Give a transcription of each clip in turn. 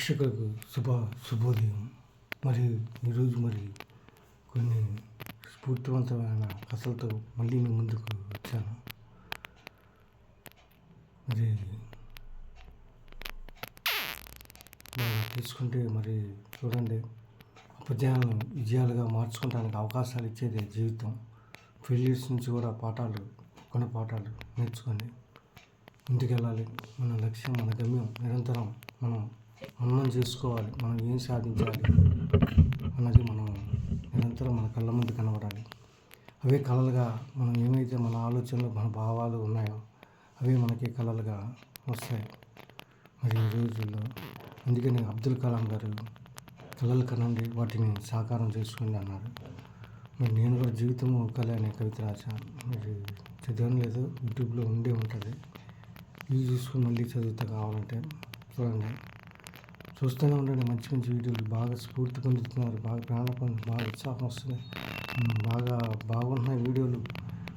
ప్రేక్షకులకు శుభ శుభోదయం. మరి ఈరోజు మరి కొన్ని స్ఫూర్తివంతమైన కథలతో మళ్ళీ మీ ముందుకు వచ్చాను. మరి మనం తీసుకుంటే మరి చూడండి అపజయాలను విజయాలుగా మార్చుకోవడానికి అవకాశాలు ఇచ్చేదే జీవితం. ఫెయిల్యూర్స్ నుంచి కూడా పాఠాలు కొన్ని పాఠాలు నేర్చుకొని ముందుకెళ్ళాలి. మన లక్ష్యం మన గమ్యం నిరంతరం మనం మనం చేసుకోవాలి మనం ఏం సాధించాలి అన్నది మనం నిరంతరం మన కళ్ళ ముందు కనబడాలి. అవే కళలుగా మనం ఏమైతే మన ఆలోచనలు మన భావాలు ఉన్నాయో అవే మనకి కళలుగా వస్తాయి. మరి ఈ రోజుల్లో అందుకని అబ్దుల్ కలాం గారు కళలు కనండి వాటిని సాకారం చేసుకోండి అన్నారు. మరి నేను కూడా జీవితం కళ అనే కవిత రాశాను. మరి చదివాను లేదు యూట్యూబ్లో ఉండే ఉంటుంది. ఇవి చూసుకుని మళ్ళీ చదువుతా కావాలంటే చూడండి. చూస్తూనే ఉండండి. మంచి మంచి వీడియోలు బాగా స్ఫూర్తి పొందుతున్నారు. బాగా ప్రాణ పొంది బాగా ఉత్సాహం వస్తుంది బాగా బాగుంటున్నాయి వీడియోలు.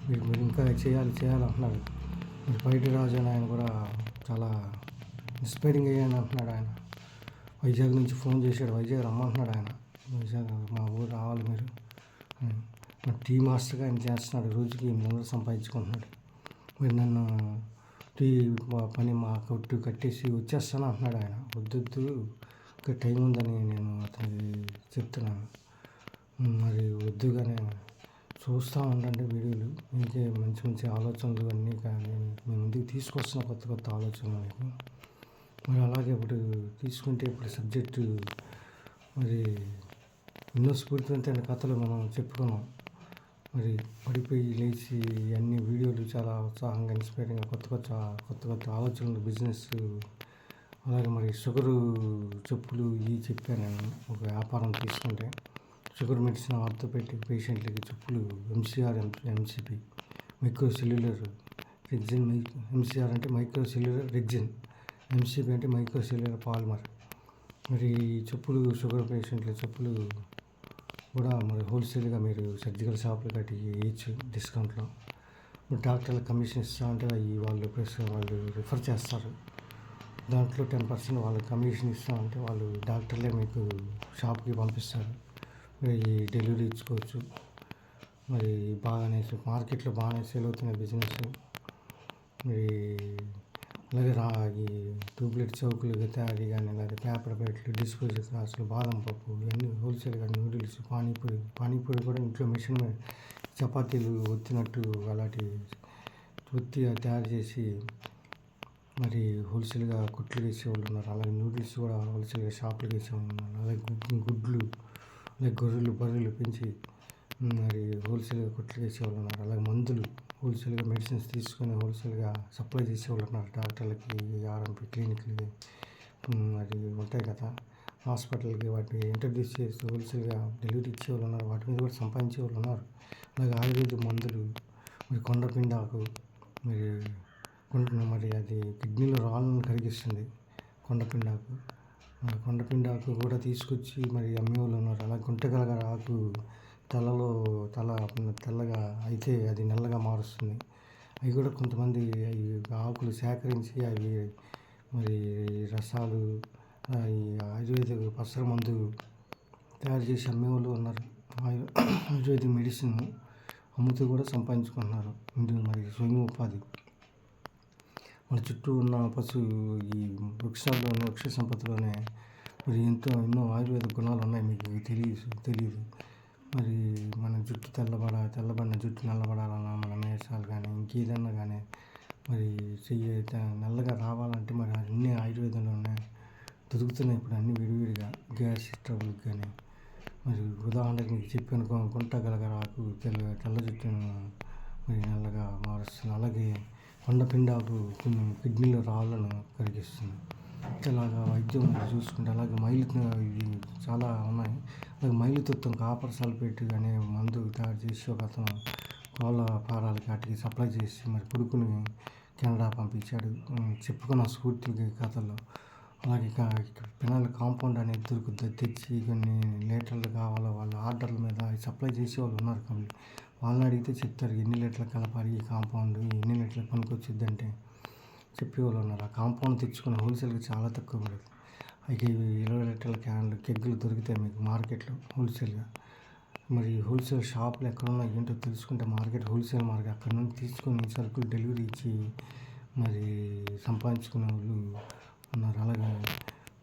మీరు మీరు ఇంకా చేయాలి చేయాలి అంటున్నారు మీరు బయట రాజు అని ఆయన కూడా చాలా ఇన్స్పైరింగ్ అయ్యాను అంటున్నాడు ఆయన. వైజాగ్ నుంచి ఫోన్ చేశాడు. వైజాగ్ రమ్మంటున్నాడు ఆయన. వైజాగ్ మా ఊరు రావాలి మీరు. అని. టీ మాస్టర్గా ఆయన చేస్తున్నాడు. రోజుకి ఎనిమిది వందలు సంపాదించుకుంటున్నాడు. మీరు నన్ను టీ మా- పని మా కొట్టు కట్టేసి వచ్చేస్తాను అంటున్నాడు ఆయన. వద్దొద్దు ఇంకా టైం ఉందని నేను అతనికి చెప్తున్నాను. మరి వద్దుగానే చూస్తూ ఉండండి వీడియోలు. మీకే మంచి మంచి ఆలోచనలు అన్నీ కానీ మీ ముందుకు తీసుకొస్తున్న కొత్త కొత్త ఆలోచనలు మీకు. మరి అలాగే ఇప్పుడు తీసుకుంటే ఇప్పుడు సబ్జెక్టు మరి ఎన్నో స్ఫూర్తివంతమైన కథలు మనం చెప్పుకున్నాం. మరి పడిపోయి లేచి అన్ని వీడియోలు చాలా ఉత్సాహంగా ఇన్స్పైరింగ్గా కొత్త కొత్త కొత్త కొత్త ఆలోచనలు బిజినెస్ అలాగే మరి షుగరు చెప్పులు ఇవి చెప్పాను నేను ఒక వ్యాపారం తీసుకుంటే. షుగర్ మెడిసిన్ ఆర్థోపెటిక్ పేషెంట్లకి చెప్పులు MCR MCP micro cellular rexine my MCR అంటే మైక్రో సెల్యులర్ రెగ్జిన్ ఎంసీపీ అంటే మైక్రో సెల్యులర్ పాల్మర్. మరి ఈ చెప్పులు షుగర్ పేషెంట్ల చెప్పులు కూడా మరి హోల్సేల్గా మీరు సర్జికల్ షాపులు కట్టి ఇవ్వచ్చు డిస్కౌంట్లో డాక్టర్ల కమిషన్ ఇస్తా అంటే అవి వాళ్ళు ప్రెస్ వాళ్ళు రిఫర్ చేస్తారు. దాంట్లో టెన్ పర్సెంట్ వాళ్ళు కమిషన్ ఇస్తా అంటే వాళ్ళు డాక్టర్లే మీకు షాప్కి పంపిస్తారు. మీరు ఈ డెలివరీ ఇచ్చుకోవచ్చు. మరి బాగానే మార్కెట్లో బాగానే సేల్ అవుతున్న బిజినెస్. మరి అలాగే రా ఈ ట్యూబ్లెట్ చౌకులు తయారీ కానీ లేదా పేపర్ ప్లేట్లు డిస్పోజల్ గ్లాసులు బాదం పప్పు ఇవన్నీ హోల్సేల్గా నూడిల్స్ పానీపూరి పానీపూరి కూడా ఇంట్లో మిషన్ చపాతీలు ఒత్తినట్టు అలాంటి వృత్తిగా తయారు చేసి మరి హోల్సేల్గా కుట్లు వేసేవాళ్ళు ఉన్నారు. అలాగే నూడిల్స్ కూడా హోల్సేల్గా షాపులు వేసేవాళ్ళు ఉన్నారు. అలాగే గుడ్లు గుడ్లు అలాగే గొర్రెలు బర్రెలు పెంచి మరి హోల్సేల్గా కుట్లు వేసేవాళ్ళు ఉన్నారు. అలాగే మందులు హోల్సేల్గా మెడిసిన్స్ తీసుకొని హోల్సేల్గా సప్లై చేసేవాళ్ళు ఉన్నారు. డాక్టర్లకి ఆర్ఎంపీ క్లినిక్లకి అది ఉంటాయి కదా. హాస్పిటల్కి వాటిని ఇంట్రడ్యూస్ చేస్తూ హోల్సేల్గా డెలివరీ ఇచ్చేవాళ్ళు ఉన్నారు. వాటి మీద కూడా సంపాదించే వాళ్ళు ఉన్నారు. అలాగే ఆయుర్వేద మందులు మరి కొండపిండాకు మరి కొండ మరి అది కిడ్నీలో రాళ్ళను కరిగిస్తుంది కొండపిండాకు. కొండపిండాకు కూడా తీసుకొచ్చి మరి అమ్మేవాళ్ళు ఉన్నారు. అలా గుంటగలగ ఆకు తలలో తల తెల్లగా అయితే అది నల్లగా మారుస్తుంది. అవి కూడా కొంతమంది అవి ఆకులు సేకరించి అవి మరి రసాలు ఈ ఆయుర్వేద పసర మందు తయారు చేసి అమ్మేవాళ్ళు ఉన్నారు. ఆయు ఆయుర్వేదిక్ మెడిసిన్ అమ్ముతూ కూడా సంపాదించుకుంటున్నారు. ఇందు మరి స్వయం ఉపాధి. మన చుట్టూ ఉన్న పశు ఈ వృక్షాల్లోనే వృక్ష సంపదలోనే మరి ఎంతో ఎన్నో ఆయుర్వేద గుణాలు ఉన్నాయి మీకు తెలియదు తెలియదు. మరి మన జుట్టు తెల్లబడ తెల్లబడిన జుట్టు నల్లబడాలన్నా మన మేషాలు కానీ ఇంకేదన్నా కానీ మరి చెయ్యి నల్లగా రావాలంటే మరి అన్ని ఆయుర్వేదంలో ఉన్నాయి. దొరుకుతున్నాయి ఇప్పుడు అన్ని విడివిడిగా. గ్యాస్ ట్రబుల్కి కానీ మరి ఉదాహరణకి మీకు చెప్పాను కొ- గుంటగలగరాకు తెల్ల తెల్ల జుట్టును మరి నల్లగా మారుస్తుంది అలాగే కొండపిండాకు కొన్ని కిడ్నీలో రాళ్ళను కరిగిస్తుంది ఇలాగా వైద్యం చూసుకుంటే అలాగే మైలు ఇవి చాలా ఉన్నాయి. అలాగే మైలుతత్వం కాపర్ సల్ఫేట్ అనే మందు తయారు చేసి ఒక అతను కోళ్ళ ఫారాలకి వాటికి సప్లై చేసి మరి కొడుకుని కెనడా పంపించాడు. చెప్పుకున్న స్ఫూర్తి కథలో. అలాగే ఇక ఇక్కడ పిల్లల కాంపౌండ్ అనేది దొరుకుతుంది. తెచ్చి కొన్ని లీటర్లు కావాలో వాళ్ళ ఆర్డర్ల మీద సప్లై చేసే వాళ్ళు ఉన్నారు. కంపెనీ వాళ్ళని అడిగితే చెప్తారు ఎన్ని లీటర్లు కలపాలి ఈ కాంపౌండ్? ఎన్ని లీటర్లు పనికొచ్చిద్ది? అంటే చెప్పేవాళ్ళు ఉన్నారు ఆ కాంపౌండ్ తెచ్చుకుని హోల్సేల్గా చాలా తక్కువ పడుతుంది అయితే ఇవి ఇరవై లీటర్ల క్యాన్లు కెగ్గులు దొరుకుతాయి మీకు మార్కెట్లో హోల్సేల్గా. మరి హోల్సేల్ షాపులు ఎక్కడున్నా ఏంటో తెలుసుకుంటే మార్కెట్ హోల్సేల్ మార్కెట్ అక్కడ నుండి తీసుకొని సరుకులు డెలివరీ ఇచ్చి మరి సంపాదించుకునే వాళ్ళు ఉన్నారు. అలాగే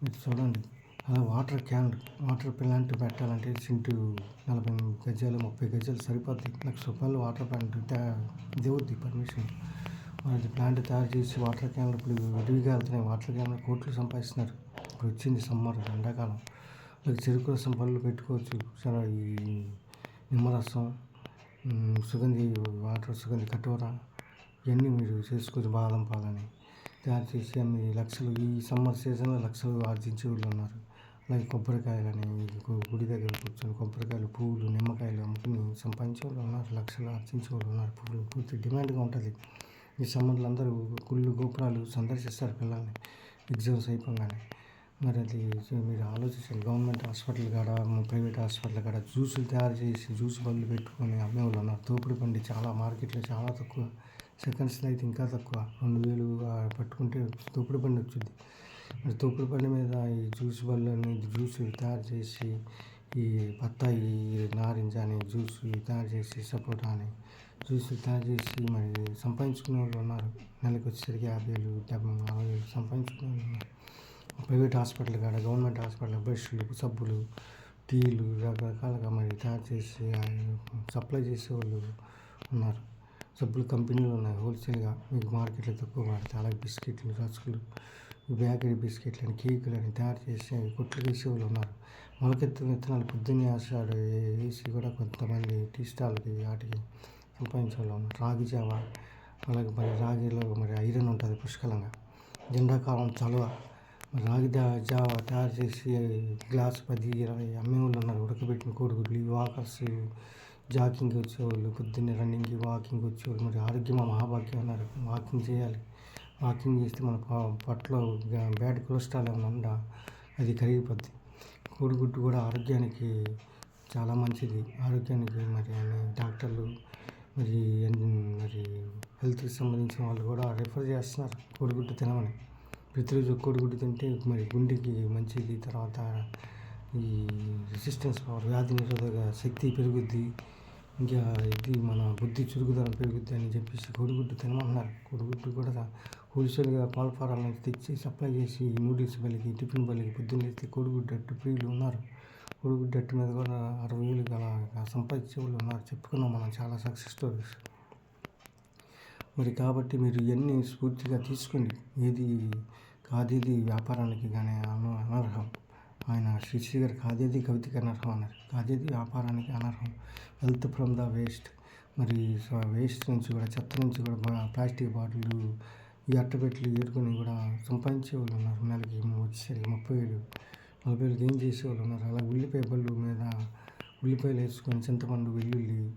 మీరు చూడండి. అలా వాటర్ క్యాన్ వాటర్ ప్లాంట్ పెట్టాలంటే సింటు నలభై గజాలు ముప్పై గజాలు సరిపోద్ది. లక్ష రూపాయలు వాటర్ ప్లాంట్ దేవుద్ది పర్మిషన్. అది ప్లాంట్ తయారు చేసి వాటర్ క్యాన్లు ఇప్పుడు విడివిగా వెళ్తున్నాయి. వాటర్ క్యాన్లు కోట్లు సంపాదిస్తున్నారు. ఇప్పుడు వచ్చింది సమ్మర్ ఎండాకాలం. అలాగే చెరుకు రసం పళ్ళు పెట్టుకోవచ్చు. చాలా ఈ నిమ్మరసం సుగంధి వాటర్ సుగంధి కటోర ఇవన్నీ మీరు చేసుకోవచ్చు. బాదం పాలని తయారు చేసి అన్ని లక్షలు ఈ సమ్మర్ సీజన్లో లక్షలు ఆర్జించే వాళ్ళు ఉన్నారు. అలాగే కొబ్బరికాయలని గుడి దగ్గర కూర్చొని కొబ్బరికాయలు పువ్వులు నిమ్మకాయలు అమ్ముకుని సంపాదించే వాళ్ళు ఉన్నారు. లక్షలు ఆర్జించే వాళ్ళు ఉన్నారు. పువ్వులు పూర్తి డిమాండ్గా ఉంటుంది. ఈ సమ్మర్లో అందరూ గుళ్ళు గోపురాలు సందర్శిస్తారు పిల్లల్ని ఎగ్జామ్స్ అయిపోగానే. మరి అది మీరు ఆలోచించండి గవర్నమెంట్ హాస్పిటల్ కాడ ప్రైవేట్ హాస్పిటల్ కాడ జ్యూసులు తయారు చేసి జ్యూస్ బళ్ళు పెట్టుకొని అమ్మే వాళ్ళు ఉన్నారు తోపుడు బండి చాలా మార్కెట్లో చాలా తక్కువ. సెకండ్స్లో అయితే ఇంకా తక్కువ. రెండు వేలు పట్టుకుంటే తోపుడు బండి వచ్చింది. మరి తోపుడు బండి మీద ఈ జ్యూస్ బళ్ళని జ్యూస్ తయారు చేసి ఈ బత్తాయి నారింజ అని జ్యూస్ తయారు చేసి సపోటా అని జ్యూసులు తయారు చేసి మరి సంపాదించుకునే వాళ్ళు ఉన్నారు. నెలకు వచ్చేసరికి యాభై వేలు డెబ్బై అరవై వేలు సంపాదించుకునే వాళ్ళు ఉన్నారు. ప్రైవేట్ హాస్పిటల్ కాడ గవర్నమెంట్ హాస్పిటల్ బ్రష్లు సబ్బులు టీలు రకరకాలుగా మరి తయారు చేసి సప్లై చేసే వాళ్ళు ఉన్నారు. సబ్బులు కంపెనీలు ఉన్నాయి హోల్సేల్గా. మీకు మార్కెట్లో తక్కువ వాడితే అలాగే బిస్కెట్లు రస్కులు బేకరీ బిస్కెట్లు అని కేకులు అని తయారు చేసి కొట్లు వేసే వాళ్ళు ఉన్నారు. మొలకెత్తిన విత్తనాలు పొద్దున్నే వేసాడు వేసి కూడా కొంతమంది టీ స్టాల్కి వాటికి సంపాదించే రాగి జావ అలాగే మరి రాగిలో మరి ఐరన్ ఉంటుంది పుష్కలంగా. ఎండాకాలం చలువ రాగి జావ తయారు చేసి గ్లాస్ పది ఇరవై అమ్మేవాళ్ళు ఉన్నారు. ఉడకబెట్టిన కోడిగుడ్లు ఈ వాకర్స్ జాకింగ్ వచ్చేవాళ్ళు పొద్దున్నే రన్నింగ్కి వాకింగ్ వచ్చేవాళ్ళు మరి ఆరోగ్యం మా మహాభాగ్యం అన్నారు. వాకింగ్ చేయాలి. వాకింగ్ చేస్తే మన పట్లో బ్యాడ్ కొలెస్ట్రాల్ ఏమైనా ఉందా? అది కరిగిపోద్ది. కోడిగుడ్డు కూడా ఆరోగ్యానికి చాలా మంచిది. ఆరోగ్యానికి మరి డాక్టర్లు మరి మరి హెల్త్కి సంబంధించిన వాళ్ళు కూడా రిఫర్ చేస్తున్నారు. కోడిగుడ్డు తినమని. ప్రతిరోజు కోడిగుడ్డు తింటే మరి గుండెకి మంచిది తర్వాత ఈ రెసిస్టెన్స్ పవర్ వ్యాధి నిరోధక శక్తి పెరుగుద్ది ఇంకా ఇది మన బుద్ధి చురుకుదనం పెరుగుద్ది అని చెప్పేసి కోడిగుడ్డు తినమంటున్నారు. కోడిగుడ్డు కూడా హోల్సేల్గా పాల ఫారాల నుంచి తెచ్చి సప్లై చేసి నూడిల్స్ బలికి టిఫిన్ బలికి పొద్దున్న లేస్తే కోడిగుడ్డు అట్టు ప్రియులు ఉన్నారు. కోడిగుడ్డు అట్టు మీద కూడా అరవై వేలు అలా సంపాదించే వాళ్ళు ఉన్నారు. చెప్పుకున్నాం మనం చాలా సక్సెస్ స్టోరీస్. మరి కాబట్టి మీరు ఇవన్నీ స్ఫూర్తిగా తీసుకోండి. ఏది కాదేది వ్యాపారానికి కానీ అను అనర్హం. ఆయన శ్రీశ్రీ గారు కాదేది కవితకి అనర్హం అన్నారు. కాదేది వ్యాపారానికి అనర్హం. Wealth from the waste. మరి వేస్ట్ నుంచి కూడా చెత్త నుంచి కూడా ప్లాస్టిక్ బాటిల్ ఈ అట్టపెట్టెలు ఏరుకొని కూడా సంపాదించే వాళ్ళు ఉన్నారు. నెలకి వచ్చేసరికి ముప్పై వేలు ఆ వేలకి ఏం చేసేవాళ్ళు ఉన్నారు? అలా ఉల్లిపాయ బళ్ళు మీద ఉల్లిపాయలు వేసుకొని చింతపండు వెల్లుల్లి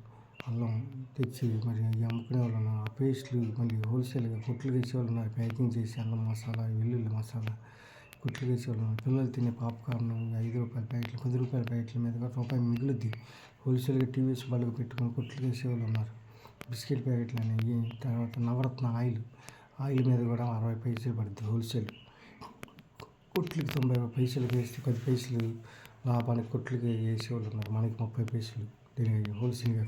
అల్లం తెచ్చి మరి అవి అమ్ముకునే వాళ్ళు ఉన్నారు. ఆ పేస్ట్లు మళ్ళీ హోల్సేల్గా కొట్లు వేసేవాళ్ళు ఉన్నారు. ప్యాకింగ్ చేసి అల్లం మసాలా వెల్లుల్లి మసాలా కుట్లు వేసేవాళ్ళు ఉన్నారు. పిల్లలు తినే పాప్కార్న్ ఐదు రూపాయల ప్యాకెట్లు పది రూపాయల ప్యాకెట్ల మీద కూడా రూపాయి మిగులుద్ది. హోల్సేల్గా టీవీఎస్ బళ్ళకు పెట్టుకొని కుట్లు వేసేవాళ్ళు ఉన్నారు. బిస్కెట్ ప్యాకెట్లు అనేవి తర్వాత నవరత్న ఆయిల్ ఆయిల్ మీద కూడా అరవై పైసలు పడుద్ది హోల్సేల్. కుట్లకి తొంభై పైసలు వేస్తే పది పైసలు లాభానికి కొట్లకి వేసేవాళ్ళు ఉన్నారు. మనకి ముప్పై పైసలు దీన్ని హోల్సేల్గా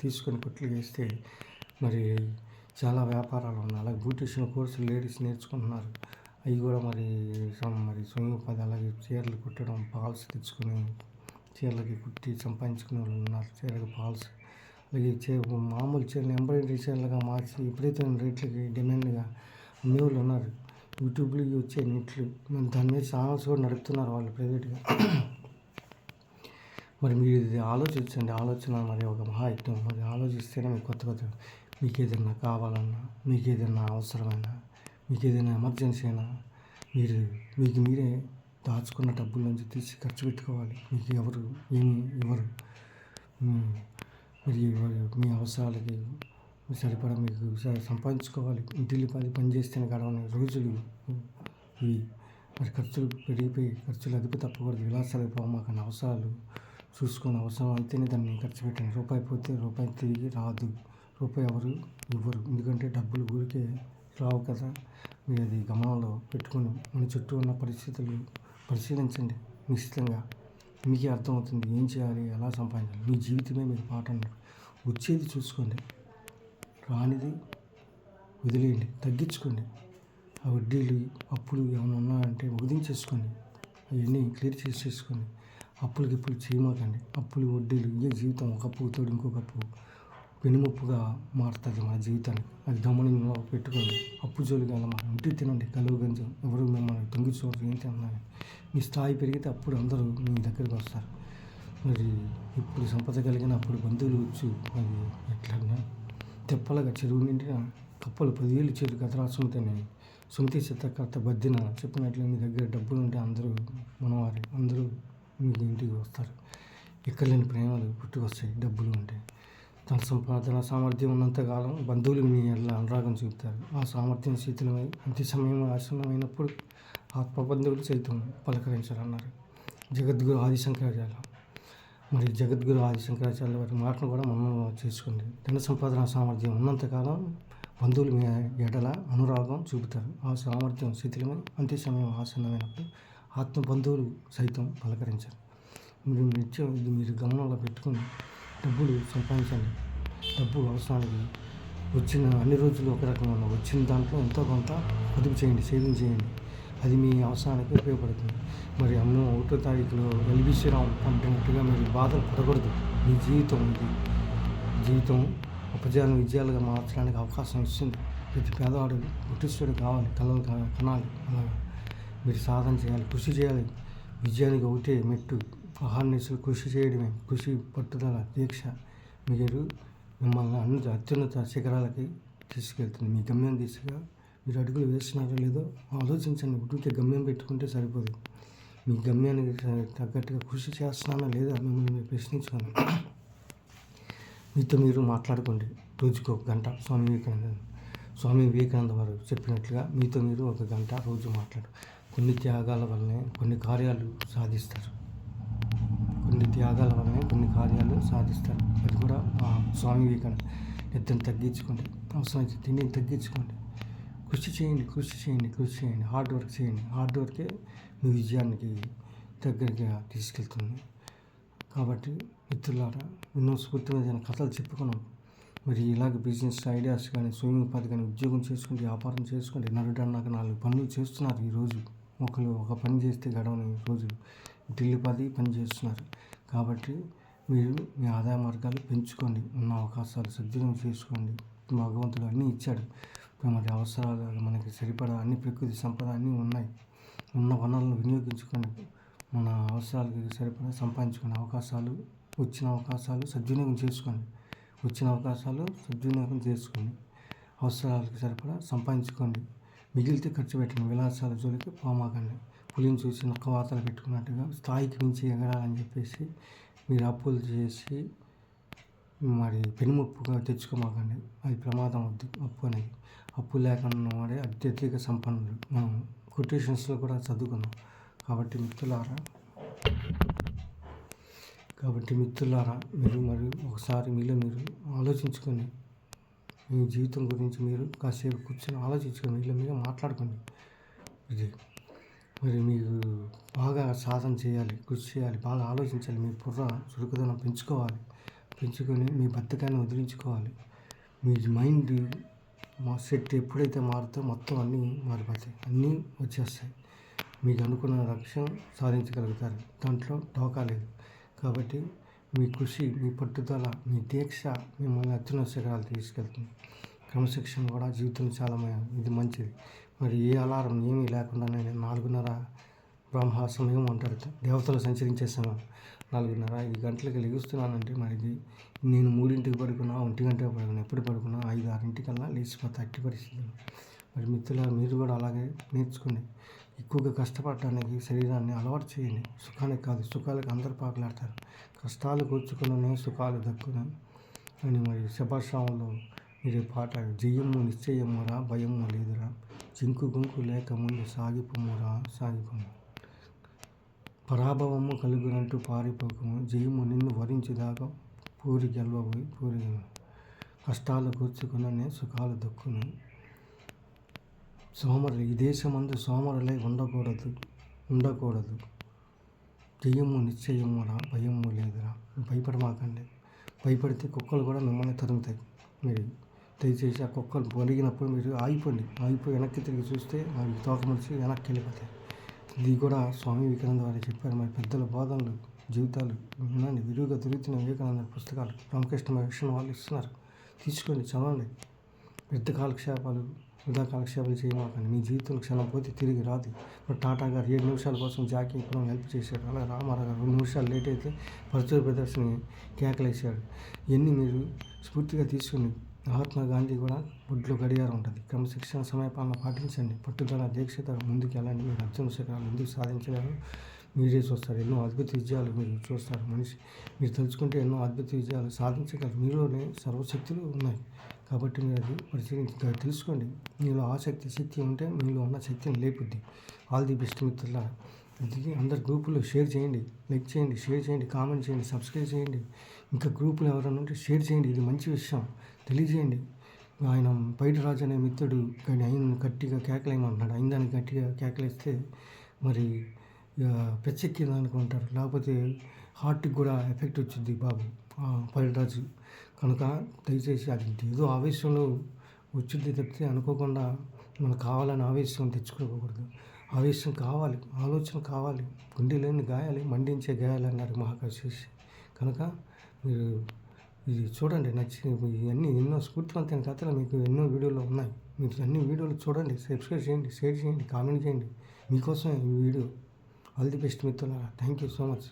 తీసుకొని కొట్లు వేస్తే మరి చాలా వ్యాపారాలు ఉన్నాయి. అలాగే బ్యూటిషియన్ కోర్సులు లేడీస్ నేర్చుకుంటున్నారు. అవి కూడా మరి మరి స్వయం ఉపాధి అలాగే చీరలు కుట్టడం పాల్స్ తెచ్చుకొని చీరలకి కుట్టి సంపాదించుకునే వాళ్ళు ఉన్నారు. చీరలకు పాల్స్ అలాగే చే మామూలు చీరలు ఎంబ్రాయిడరీ చీరలుగా మార్చి విపరీతమైన రేట్లకి డిమాండ్గా అమ్మేవాళ్ళు ఉన్నారు. యూట్యూబ్లో వచ్చే నెట్లు. మరి దాని మీద ఛానల్స్ కూడా నడుపుతున్నారు వాళ్ళు ప్రైవేట్గా మరి మీరు ఇది ఆలోచించండి. ఆలోచన మరి ఒక మహాయుద్ధం మరి ఆలోచిస్తేనే మీకు కొత్త కొత్త మీకు ఏదైనా కావాలన్నా మీకు ఏదైనా అవసరమైనా మీకు ఏదైనా ఎమర్జెన్సీ అయినా మీరు మీకు మీరే దాచుకున్న డబ్బుల నుంచి తీసి ఖర్చు పెట్టుకోవాలి. మీకు ఎవరు ఏమి ఇవ్వరు మీరు మీ అవసరాలకి సరిపడా మీకు సంపాదించుకోవాలి. ఇంటిల్లి పది పని చేస్తేనే గడవని రోజులు. ఇవి మరి ఖర్చులు పెరిగిపోయి ఖర్చులు అదుపు తప్పకూడదు. విలాసాలు పోమాకని అవసరాలు? చూసుకుని అవసరం అయితేనే దాన్ని ఖర్చు పెట్టండి. రూపాయి పోతే రూపాయి తిరిగి రాదు. రూపాయి ఎవరు? ఇవ్వరు. ఎందుకంటే డబ్బులు ఊరికే రావు కదా. మీరు అది గమనంలో పెట్టుకొని మన చుట్టూ ఉన్న పరిస్థితులు పరిశీలించండి. నిశ్చితంగా మీకే అర్థమవుతుంది. ఏం చేయాలి? ఎలా సంపాదించాలి? మీ జీవితమే మీరు పాట అన్నారు. వచ్చేది చూసుకోండి. రానిది వదిలేయండి తగ్గించుకోండి. ఆ వడ్డీలు అప్పులు ఏమైనా ఉన్నాయంటే వదిలించేసుకోండి అవన్నీ క్లియర్ చేసేసుకోండి. అప్పులకి ఇప్పుడు చేయమాకండి. అప్పులు వడ్డీలు ఇదే జీవితం. ఒక అప్పు తోడు ఇంకొక అప్పు. వెనుముప్పుగా మారుతుంది మన జీవితాన్ని అది గమనంలో పెట్టుకోండి. అప్పు జోలికి వెళ్ళమా ఇంటి తినండి. కలువ గంజం. ఎవరు మిమ్మల్ని తొంగి చూడరు ఏం మీ స్థాయి పెరిగితే అప్పుడు అందరూ మీ దగ్గరికి వస్తారు. మరి ఇప్పుడు సంపద కలిగిన అప్పుడు బంధువులు వచ్చి మరి ఎట్లా తెప్పలుగా చెరువు నిండిన కప్పలు పదివేలు చెరువు కథ సుమతిని సుమతి చిత్రకర్త బద్దిన చెప్పినట్లు మీ దగ్గర డబ్బులు ఉంటే అందరూ మనవారి. అందరూ మీ ఇంటికి వస్తారు. ఇక్కడ లేని ప్రేమలు పుట్టుకొస్తాయి డబ్బులు ఉంటే తన సంపాదన సామర్థ్యం ఉన్నంతకాలం బంధువులు మీ ఎల్ల అనురాగం చూపుతారు. ఆ సామర్థ్యం శీతలమై అంత్య సమయం ఆసన్నమైనప్పుడు ఆత్మబంధువులు సైతం పలకరించారన్నారు. జగద్గురు ఆదిశంకరాచార్య మరి జగద్గురు ఆది ఆదిశంకరాచార్య వారి మాటను కూడా మనం చేసుకోండి ధన సంపాదన సామర్థ్యం ఉన్నంతకాలం బంధువులు మీ ఎడల అనురాగం చూపుతారు. ఆ సామర్థ్యం శిథిలమై అంత్య సమయం ఆసన్నమైనప్పుడు ఆత్మ బంధువులు సైతం పలకరించారు. మీరు నిత్యం ఇది మీరు గమనంలో పెట్టుకుని డబ్బులు సంపాదించండి. డబ్బు అవసరానికి వచ్చిన అన్ని రోజులు ఒక రకంగా వచ్చిన దాంట్లో ఎంతో కొంత పొదుపు చేయండి సేవింగ్ చేయండి. అది మీ అవసరానికి ఉపయోగపడుతుంది. మరి అమ్మో ఒకటో తారీఖులో ఎల్బీసీ రావు పంపినట్టుగా మీరు బాధలు పడకూడదు. మీ జీవితం ఇది. జీవితం ఉపజాన విజయాలుగా మార్చడానికి అవకాశం ఇస్తుంది. ప్రతి పేదవాడు పుట్టిస్తుడు కావాలి కళలు కనాలి. అలాగా. మీరు సాధన చేయాలి కృషి చేయాలి. విజయానికి ఒకటే మెట్టు. అహర్నిశలు కృషి చేయడమే. కృషి పట్టుదల దీక్ష. మీరు మిమ్మల్ని అన్ని అత్యున్నత శిఖరాలకి తీసుకెళ్తుంది. మీ గమ్యం దిశగా మీరు అడుగులు వేస్తున్నారో లేదో ఆలోచించండి. ఉడికే గమ్యం పెట్టుకుంటే సరిపోదు. మీ గమ్యానికి తగ్గట్టుగా కృషి చేస్తున్నానా లేదా మిమ్మల్ని మీరు ప్రశ్నించుకోండి మీతో మీరు మాట్లాడుకోండి. రోజుకు ఒక గంట. స్వామి వివేకానంద స్వామి వివేకానంద వారు చెప్పినట్లుగా మీతో మీరు ఒక గంట రోజు మాట్లాడు. కొన్ని త్యాగాల వల్లనే కొన్ని కార్యాలు సాధిస్తారు. కొన్ని త్యాగాల వల్లనే కొన్ని కార్యాలు సాధిస్తారు. అది కూడా స్వామి వివేకానంద. నిద్రను తగ్గించుకోండి. అవసరమైతే తిండిని తగ్గించుకోండి. కృషి చేయండి కృషి చేయండి కృషి చేయండి. హార్డ్ వర్క్ చేయండి. హార్డ్ వర్కే మీ విజయానికి దగ్గరగా తీసుకెళ్తుంది. కాబట్టి మిత్రులారా ఎన్నో స్ఫూర్తిమైన కథలు చెప్పుకున్నాం. మరి ఇలాగ బిజినెస్ ఐడియాస్ కానీ స్విమ్మింగ్ పది కానీ ఉద్యోగం చేసుకుంటే వ్యాపారం చేసుకుంటే నరుడు నాలుగు పనులు చేస్తున్నారు ఈరోజు ఒకరు ఒక పని చేస్తే గడవని రోజు ఢిల్లీ పది పని చేస్తున్నారు. కాబట్టి మీరు మీ ఆదాయ మార్గాలు పెంచుకోండి. ఉన్న అవకాశాలు సద్వినియోగం చేసుకోండి. భగవంతుడు అన్నీ ఇచ్చాడు. మరి అవసరాలు మనకి సరిపడా అన్ని ప్రకృతి సంపద అన్నీ ఉన్నాయి. ఉన్న వనరులను వినియోగించుకొని మన అవసరాలకి సరిపడా సంపాదించుకునే అవకాశాలు వచ్చిన అవకాశాలు సద్వినియోగం చేసుకోండి. వచ్చిన అవకాశాలు సద్వినియోగం చేసుకోండి. అవసరాలకి సరిపడా సంపాదించుకోండి. మిగిలితే ఖర్చు పెట్టండి విలాసాల జోలికి పోమాకండి. పులిని చూసి నొక్క వార్తలు పెట్టుకున్నట్టుగా స్థాయికి మించి ఎగరాలని చెప్పేసి మీరు అప్పులు చేసి మరి పెనుముప్పుగా తెచ్చుకోమాకండి. అది ప్రమాదం వద్దు అప్పు అనేది. అప్పు లేకుండా వాడే అత్యధిక సంపన్నులు. మనం కొటేషన్స్లో కూడా చదువుకున్నాం. కాబట్టి మిత్రులారా కాబట్టి మిత్రులారా మీరు మరి ఒకసారి మీలో మీరు ఆలోచించుకొని మీ జీవితం గురించి మీరు కాసేపు కూర్చొని ఆలోచించుకొని మీలో మీరు మాట్లాడుకోండి. ఇది మరి మీరు బాగా సాధన చేయాలి కృషి చేయాలి బాగా ఆలోచించాలి. మీ బుర్ర చురుకుదనం పెంచుకోవాలి. పెంచుకొని మీ బద్ధకాన్ని వదిలించుకోవాలి. మీ మైండ్ మా సెట్ ఎప్పుడైతే మారుతో మొత్తం అన్నీ మారిపోతాయి. అన్నీ వచ్చేస్తాయి. మీకు అనుకున్న లక్ష్యం సాధించగలుగుతారు. దాంట్లో డోకా లేదు. కాబట్టి మీ కృషి మీ పట్టుదల మీ దీక్ష మిమ్మల్ని అత్యున్నత శిఖరాలు తీసుకెళ్తుంది. క్రమశిక్షణ కూడా జీవితం చాలా ఇది మంచిది. మరి ఏ అలారం ఏమీ లేకుండా నేను నాలుగున్నర బ్రహ్మ సమయం అంటారు. దేవతలు సంచరించే సమయం నాలుగున్నర ఐదు గంటలకి లెగుస్తున్నానంటే మరి ఇది నేను మూడింటికి పడుకున్నా ఒంటి గంటకి పడుకున్నా ఎప్పుడు పడుకున్నా ఐదు ఆరింటికల్లా లేచిపోతా అట్టి పరిస్థితులు మరి మిత్రుల మీరు కూడా అలాగే నేర్చుకుని ఎక్కువగా కష్టపడటానికి శరీరాన్ని అలవాటు చేయండి. సుఖానికి కాదు సుఖాలకు అందరు పాకులాడతారు. కష్టాలు కూర్చుకున్న సుఖాలు దక్కున అని మరి శభాశ్రామంలో మీరు పాట జయము నిశ్చయమురా భయము లేదురా. జింకు గుంకు లేక ముందు సాగిపోమురా సాగిపోము. పరాభవము కలిగినట్టు పారిపోకము. జయము నిన్ను వరించేదాకా పూరి గెలవబోయి పూరి కష్టాలు కూర్చుకుననే సుఖాలు దక్కును. సోమరులు ఈ దేశమందు సోమరులై ఉండకూడదు ఉండకూడదు. జయము నిశ్చయము రా భయము లేదురా. భయపడమాకండి. భయపడితే కుక్కలు కూడా మిమ్మల్ని తరుముతాయి. మీరు దయచేసి ఆ కుక్కలు పొలిగినప్పుడు మీరు ఆగిపోండి. ఆగిపోయి వెనక్కి తిరిగి చూస్తే అవి తోక మనిషి వెనక్కి వెళ్ళిపోతాయి. ఇది కూడా స్వామి వివేకానంద వారు చెప్పారు. మరి పెద్దల బోధనలు జీవితాలు జ్ఞానాన్ని విరివిగా దొరుకుతున్న వివేకానంద పుస్తకాలు రామకృష్ణ విషయం వాళ్ళు ఇస్తున్నారు. తీసుకోండి చదవండి. పెద్ద కాలక్షేపాలు వృధా కాలక్షేపాలు చేయమాకండి. మీ జీవితం క్షణం పోతే తిరిగి రాదు. ఇప్పుడు టాటా గారు ఏడు నిమిషాల కోసం జాకీ ఇప్పుడు హెల్ప్ చేశాడు. అలా రామారావు గారు రెండు నిమిషాలు లేట్ అయితే పరిచయ ప్రదర్శన కేకలేశాడు. ఇవన్నీ మీరు స్ఫూర్తిగా తీసుకుని మహాత్మా గాంధీ కూడా ఒడ్లో గడియారం ఉంటుంది. క్రమశిక్షణ సమయపాలన పాటించండి. పట్టుదల దీక్షత ముందుకెళ్ళండి మీరు అర్జున శిఖరాలు ఎందుకు సాధించగలరు మీరే చూస్తారు. ఎన్నో అద్భుత విజయాలు మీరు చూస్తారు. మనిషి మీరు తలుచుకుంటే ఎన్నో అద్భుత విజయాలు సాధించగలరు. మీలోనే సర్వశక్తులు ఉన్నాయి. కాబట్టి మీరు అది పరిశీలించి తెలుసుకోండి. మీలో ఆసక్తి శక్తి ఉంటే మీలో ఉన్న శక్తిని లేపుద్ది. ఆల్ ది బెస్ట్ మిత్రుల ఇది అందరు గ్రూపులో షేర్ చేయండి. లైక్ చేయండి. షేర్ చేయండి. కామెంట్ చేయండి. సబ్స్క్రైబ్ చేయండి. ఇంకా గ్రూపులు ఎవరైనా ఉంటే షేర్ చేయండి. ఇది మంచి విషయం. తెలియజేయండి. ఆయన బయట రాజు అనే మిత్రుడు కానీ ఆయన గట్టిగా కేకలేమంటున్నాడు దానికి గట్టిగా కేకలేస్తే మరి ఇక పెచ్చెక్కింది అనుకుంటారు లేకపోతే హార్ట్కి కూడా ఎఫెక్ట్ వచ్చింది బాబు పరిరాజు కనుక దయచేసి అది ఏదో ఆవేశంలో వచ్చింది తప్పితే అనుకోకుండా మనకు కావాలని ఆవేశం తెచ్చుకోకూడదు. ఆవేశం కావాలి ఆలోచన కావాలి గుండెలోని గాయాలి మండించే గాయాలి అన్నారు మహాకాశి కనుక మీరు ఇది చూడండి నచ్చి ఇవన్నీ ఎన్నో స్ఫూర్తివంతమైన కథలు మీకు ఎన్నో వీడియోలు ఉన్నాయి. మీరు అన్ని వీడియోలు చూడండి సబ్స్క్రైబ్ చేయండి షేర్ చేయండి కామెంట్ చేయండి. మీకోసం ఈ వీడియో. ఆల్ ది బెస్ట్ మిత్రులారా. Thank you so much